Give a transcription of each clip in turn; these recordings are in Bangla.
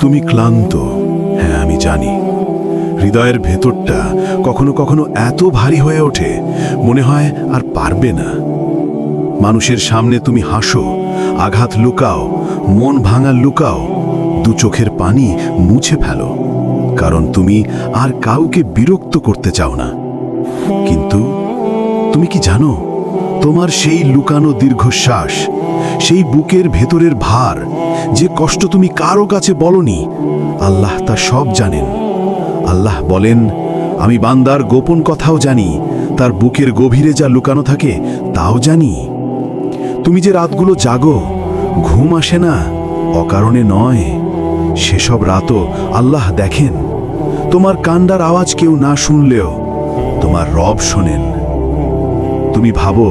তুমি ক্লান্ত। হ্যাঁ আমি জানি। হৃদয়ের ভেতরটা কখনো কখনো এত ভারী হয়ে ওঠে, মনে হয় আর পারবে না। মানুষের সামনে তুমি হাসো, আঘাত লুকাও, মন ভাঙা লুকাও, দু চোখের পানি মুছে ফেলো। কারণ তুমি আর কাউকে বিরক্ত করতে চাও না। কিন্তু তুমি কি জানো, তোমার সেই লুকানো দীর্ঘশ্বাস, সেই বুকের ভেতরের ভার যে কষ্ট তুমি কারও কাছে বলনি, আল্লাহ তা সব জানেন। আল্লাহ বলেন, আমি বান্দার গোপন কথাও জানি, তার বুকের গভীরে যা লুকানো থাকে তাও জানি। তুমি যে রাতগুলো জাগো, ঘুম আসে না, অকারণে নয়, সেসব রাতও আল্লাহ দেখেন। তোমার কান্ডার আওয়াজ কেউ না শুনলেও তোমার রব শোনেন। তুমি ভাবো,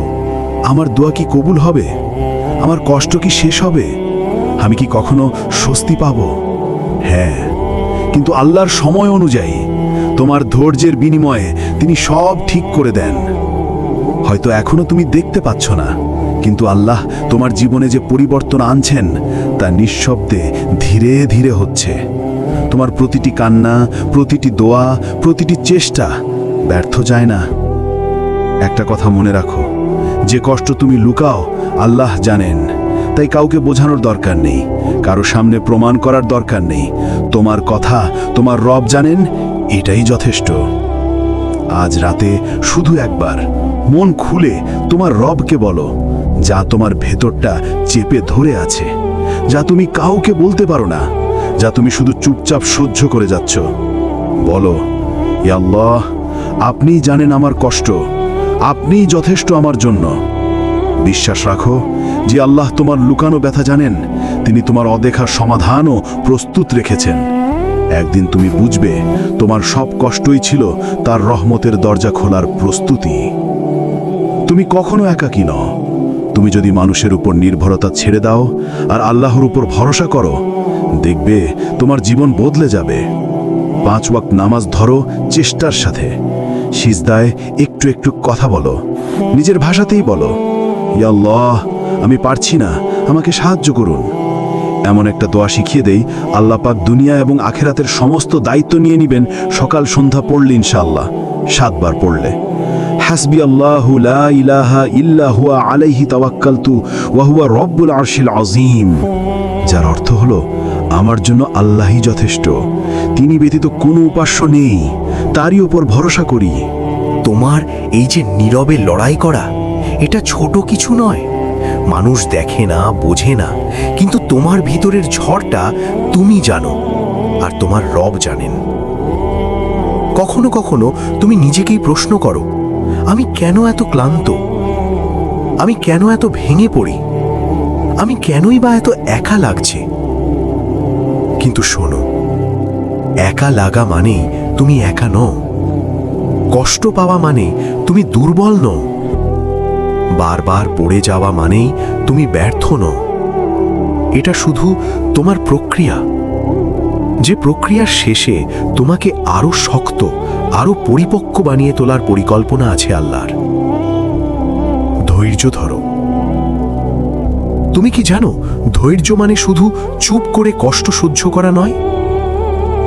আমার দোয়া কি কবুল হবে? আমার কষ্ট কি শেষ হবে? আমি কি কখনো স্বস্তি পাব? হ্যাঁ। কিন্তু আল্লাহর সময় অনুযায়ী তোমার ধৈর্যের বিনিময়ে তিনি সব ঠিক করে দেন। হয়তো এখনও তুমি দেখতে পাচ্ছ না, কিন্তু আল্লাহ তোমার জীবনে যে পরিবর্তন আনছেন তা নিঃশব্দে ধীরে ধীরে হচ্ছে। তোমার প্রতিটি কান্না, প্রতিটি দোয়া, প্রতিটি চেষ্টা ব্যর্থ যায় না। একটা কথা মনে রাখো, যে কষ্ট তুমি লুকাও, আল্লাহ জানেন তাই কাউকে বোঝানোর দরকার নেই। কারও সামনে প্রমাণ করার দরকার নেই। তোমার কথা, তোমার রব জানেন, এটাই যথেষ্ট। আজ রাতে শুধু একবার, মন খুলে তোমার রবকে বলো, যা তোমার ভেতরটা চেপে ধরে আছে, যা তুমি কাউকে বলতে পারো না, যা তুমি শুধু চুপচাপ সহ্য করে যাচ্ছ। বলো "ইয়া আল্লাহ, আপনিই জানেন আমার কষ্ট, আপনিই যথেষ্ট আমার জন্য। বিশ্বাস রাখো যে আল্লাহ তোমার লুকানো ব্যথা জানেন, তিনি তোমার অদেখা সমাধানও প্রস্তুত রেখেছেন। একদিন তুমি বুঝবে তোমার সব কষ্টই ছিল তার রহমতের দরজা খোলার প্রস্তুতি। তুমি কখনো একাকী নও। তুমি যদি মানুষের উপর নির্ভরতা ছেড়ে দাও আর আল্লাহর উপর ভরসা করো, দেখবে তোমার জীবন বদলে যাবে। পাঁচ ওয়াক্ত নামাজ ধরো চেষ্টার সাথে। সিজদায় একটু একটু কথা বলো। নিজের ভাষাতেই বলো। ইয়া আল্লাহ, আমি পারছি না, আমাকে সাহায্য করুন। এমন একটা দোয়া শিখিয়ে দেই, আল্লাহ পাক দুনিয়া এবং আখেরাতের সমস্ত দায়িত্ব নিয়ে নেবেন, সকাল সন্ধ্যা পড়লে ইনশাআল্লাহ, সাতবার পড়লে। হাসবি আল্লাহু লা ইলাহা ইল্লা হুয়া আলাইহি তাওয়াক্কালতু ওয়া হুয়া রব্বুল আরশিল আযীম। যার অর্থ হলো, আমার জন্য আল্লাহই যথেষ্ট। তিনি ব্যতীত কোনো উপাস্য নেই, তারই উপর ভরসা করি। তোমার এই যে নীরবে লড়াই করা এটা ছোট কিছু নয়। মানুষ দেখে না, বোঝে না, কিন্তু তোমার ভিতরের ঝড়টা তুমি জানো, আর তোমার রব জানেন। কখনো কখনো তুমি নিজেকেই প্রশ্ন করো, আমি কেন এত ক্লান্ত? আমি কেন এত ভেঙে পড়ি? আমি কেনই বা এত একা লাগছে? কিন্তু শোনো, একা লাগা মানেই তুমি একা নও। কষ্ট পাওয়া মানে তুমি দুর্বল নও। বারবার পড়ে যাওয়া মানেই তুমি ব্যর্থ নও। এটা শুধু তোমার প্রক্রিয়া। যে প্রক্রিয়ার শেষে তোমাকে আরও শক্ত, আরও পরিপক্ক বানিয়ে তোলার পরিকল্পনা আছে আল্লাহর। ধৈর্য ধরো। তুমি কি জানো, ধৈর্য মানে শুধু চুপ করে কষ্ট সহ্য করা নয়?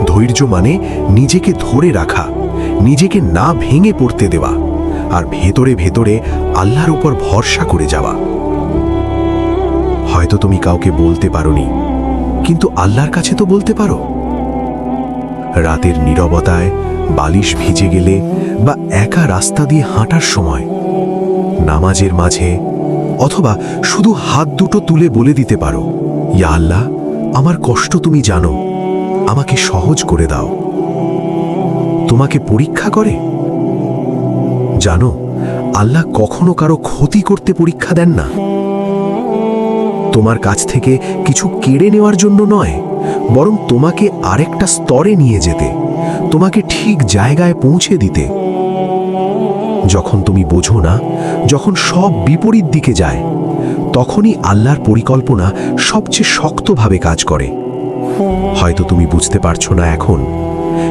ধৈর্য মানে নিজেকে ধরে রাখা, নিজেকে না ভেঙে পড়তে দেওয়া। আর ভেতরে ভেতরে আল্লাহর উপর ভরসা করে যাওয়া। হয়তো তুমি কাউকে বলতে পারোনি, কিন্তু আল্লাহর কাছে তো বলতে পারো। রাতের নীরবতায় বালিশ ভিজে গেলে বা একা রাস্তা দিয়ে হাঁটার সময়, নামাজের মাঝে অথবা শুধু হাত দুটো তুলে বলে দিতে পারো, ইয়া আল্লাহ, আমার কষ্ট তুমি জানো, আমাকে সহজ করে দাও। তোমাকে পরীক্ষা করে? জানো, আল্লাহ কখনো কারও ক্ষতি করতে পরীক্ষা দেন না। তোমার কাছ থেকে কিছু কেড়ে নেওয়ার জন্য নয়, বরং তোমাকে আরেকটা স্তরে নিয়ে যেতে, তোমাকে ঠিক জায়গায় পৌঁছে দিতে। যখন তুমি বোঝো না, যখন সব বিপরীত দিকে যায়, তখনই আল্লাহর পরিকল্পনা সবচেয়ে শক্তভাবে কাজ করে। হয়তো তুমি বুঝতে পারছ না এখন,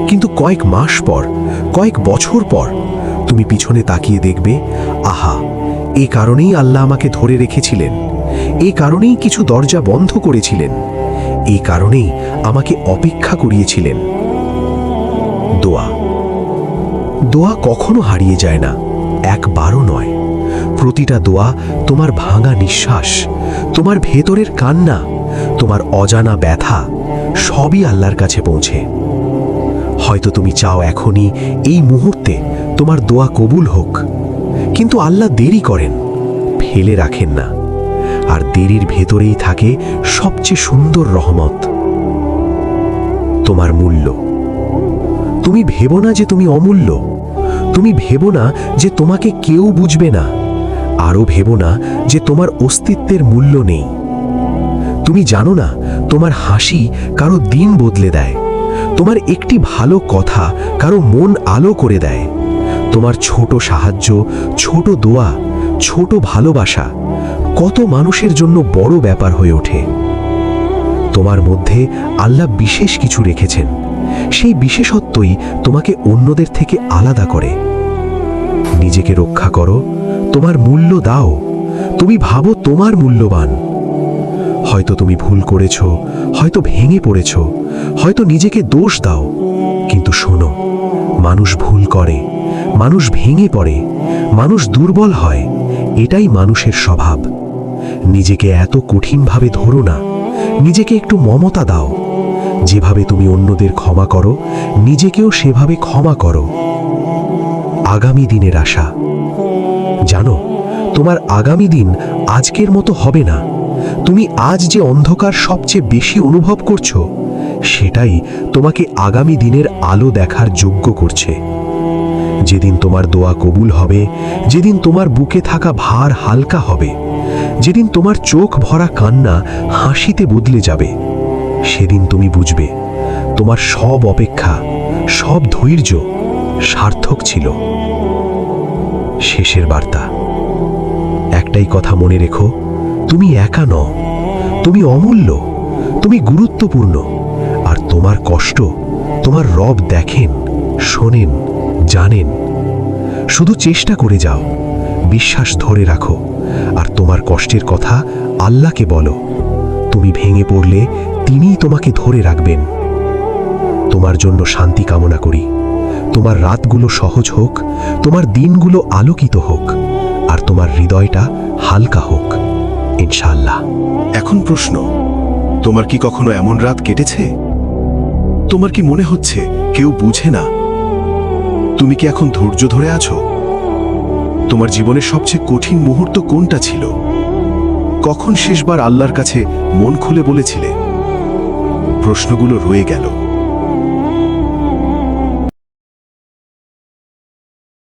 কিন্তু কয়েক মাস পর, কয়েক বছর পর তুমি পিছনে তাকিয়ে দেখবে, আহা এই কারণেই আল্লাহ আমাকে ধরে রেখেছিলেন। এই কারণেই কিছু দরজা বন্ধ করেছিলেন। এই কারণেই আমাকে অপেক্ষা করিয়েছিলেন। দোয়া। দোয়া কখনো হারিয়ে যায় না, একবারও নয়। প্রতিটা দোয়া তোমার ভাঙা নিঃশ্বাস, তোমার ভেতরের কান্না, তোমার অজানা ব্যথা, সবই আল্লাহর কাছে পৌঁছে। হয়তো তুমি চাও এখনই এই মুহূর্তে তোমার দোয়া কবুল হোক। কিন্তু আল্লাহ দেরি করেন, ফেলে রাখেন না। আর দেরির ভেতরেই থাকে সবচেয়ে সুন্দর রহমত। তোমার মূল্য। তুমি ভেবো না যে তুমি অমূল্য। তুমি ভেবো না যে তোমাকে কেউ বুঝবে না। আরও ভেবো না যে তোমার অস্তিত্বের মূল্য নেই। তুমি জানো না, তোমার হাসি কারও দিন বদলে দেয়। তোমার একটি ভালো কথা কারও মন আলো করে দেয়। তোমার ছোট সাহায্য, ছোট দোয়া, ছোট ভালোবাসা কত মানুষের জন্য বড় ব্যাপার হয়ে ওঠে। তোমার মধ্যে আল্লাহ বিশেষ কিছু রেখেছেন। সেই বিশেষত্বই তোমাকে অন্যদের থেকে আলাদা করে। নিজেকে রক্ষা করো, তোমার মূল্য দাও, তুমি ভাবো তোমার মূল্যবান। হয়তো তুমি ভুল করেছ, হয়তো ভেঙে পড়েছ, হয়তো নিজেকে দোষ দাও, কিন্তু শোনো, মানুষ ভুল করে। মানুষ ভেঙে পড়ে, মানুষ দুর্বল হয়, এটাই মানুষের স্বভাব। নিজেকে এত কঠিনভাবে ধরো না, নিজেকে একটু মমতা দাও। যেভাবে তুমি অন্যদের ক্ষমা করো, নিজেকেও সেভাবে ক্ষমা করো। আগামী দিনের আশা। জানো, তোমার আগামী দিন আজকের মতো হবে না। তুমি আজ যে অন্ধকার সবচেয়ে বেশি অনুভব করছ, সেটাই তোমাকে আগামী দিনের আলো দেখার যোগ্য করছে। যেদিন তোমার দোয়া কবুল হবে, যেদিন তোমার বুকে থাকা ভার হালকা হবে, যেদিন তোমার চোখ ভরা কান্না হাসিতে বদলে যাবে, সেদিন তুমি বুঝবে তোমার সব অপেক্ষা, সব ধৈর্য সার্থক ছিল। শেষের বার্তা। একটাই কথা মনে রেখো, তুমি একা নও, তুমি অমূল্য, তুমি গুরুত্বপূর্ণ, আর তোমার কষ্ট তোমার রব দেখেন, শোনেন। জানেন, শুধু চেষ্টা করে যাও, বিশ্বাস ধরে রাখো, আর তোমার কষ্টের কথা আল্লাহকে বলো। তুমি ভেঙে পড়লে তিনিই তোমাকে ধরে রাখবেন। তোমার জন্য শান্তি কামনা করি। তোমার রাতগুলো সহজ হোক, তোমার দিনগুলো আলোকিত হোক, আর তোমার হৃদয়টা হালকা হোক, ইনশাআল্লাহ। এখন প্রশ্ন, তোমার কি কখনো এমন রাত কেটেছে? তোমার কি মনে হচ্ছে কেউ বুঝে না তুমি কি এখন ধৈর্য ধরে আছো? তোমার জীবনের সবচেয়ে কঠিন মুহূর্ত কোনটা ছিল? কখন শেষবার আল্লাহর কাছে মন খুলে বলেছিলে? প্রশ্নগুলো রয়ে গেল।